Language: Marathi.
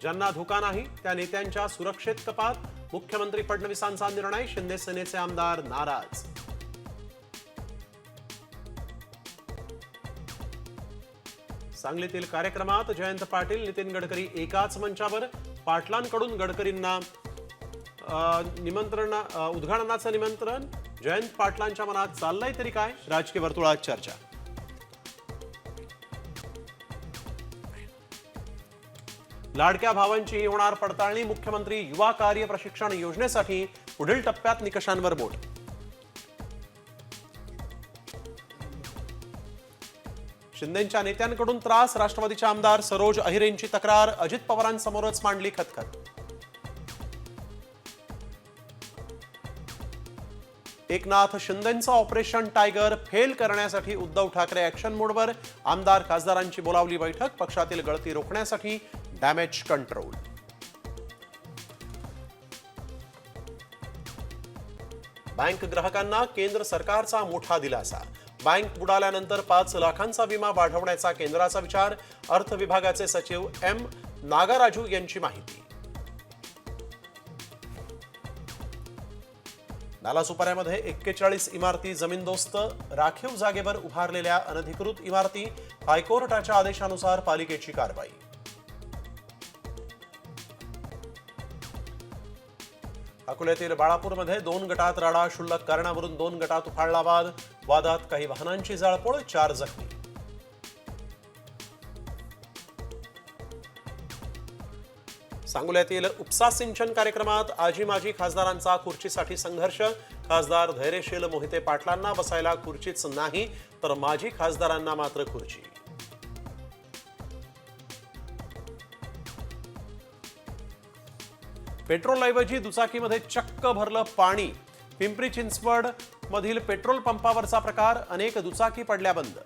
ज्यांना धोका नाही त्या नेत्यांच्या सुरक्षेत कपात. मुख्यमंत्री फडणवीसांचा निर्णय शिंदे सेनेचे आमदार नाराज. सांगलीतील कार्यक्रमात जयंत पाटील नितीन गडकरी एकाच मंचावर. पाटलांकडून गडकरींना निमंत्रण उद्घाटनाचं निमंत्रण. जयंत पाटलांच्या मनात चाललंय तरी काय? राजकीय वर्तुळात चर्चा. लाडक्या भावांची होणार पडताळणी मुख्यमंत्री युवा कार्य प्रशिक्षण योजनेसाठी पुढील टप्प्यात निकषांवर बोट. शिंदेच्या नेत्यांकडून त्रास राष्ट्रवादीचे आमदार सरोज अहिरेंची तक्रार अजित पवारांसमोरच मांडली खतखत. एकनाथ शिंदेंचा ऑपरेशन टायगर फेल करण्यासाठी उद्धव ठाकरे ऍक्शन मोडवर आमदार खासदारांची बोलावली बैठक पक्षातील गळती रोखण्यासाठी डॅमेज कंट्रोल बँक ग्राहकांना केंद्र सरकारचा मोठा दिलासा. बँक बुडाल्यानंतर पाच लाखांचा विमा वाढवण्याचा केंद्राचा विचार अर्थ विभागाचे सचिव एम नागाराजू यांची माहिती. नालासुपाऱ्यामध्ये एक्केचाळीस इमारती जमीनदोस्त राखीव जागेवर उभारलेल्या अनधिकृत इमारती हायकोर्टाच्या आदेशानुसार पालिकेची कारवाई. अकोल्यातील बाळापूरमध्ये दोन गटात राडा शुल्लक कारणावरून दोन गटात उफाळला वाद. वादात काही वाहनांची जाळपोळ चार जखमी. सांगोल्यातील उपसा सिंचन कार्यक्रमात आजी माजी खासदारांचा खुर्चीसाठी संघर्ष. खासदार धैर्यशील मोहिते पाटलांना बसायला खुर्चीच नाही तर माजी खासदारांना मात्र खुर्ची. पेट्रोलऐवजी दुचाकीमध्ये चक्क भरलं पाणी. पिंपरी चिंचवड मधील पेट्रोल पंपावरचा प्रकार अनेक दुचाकी पडल्या बंद.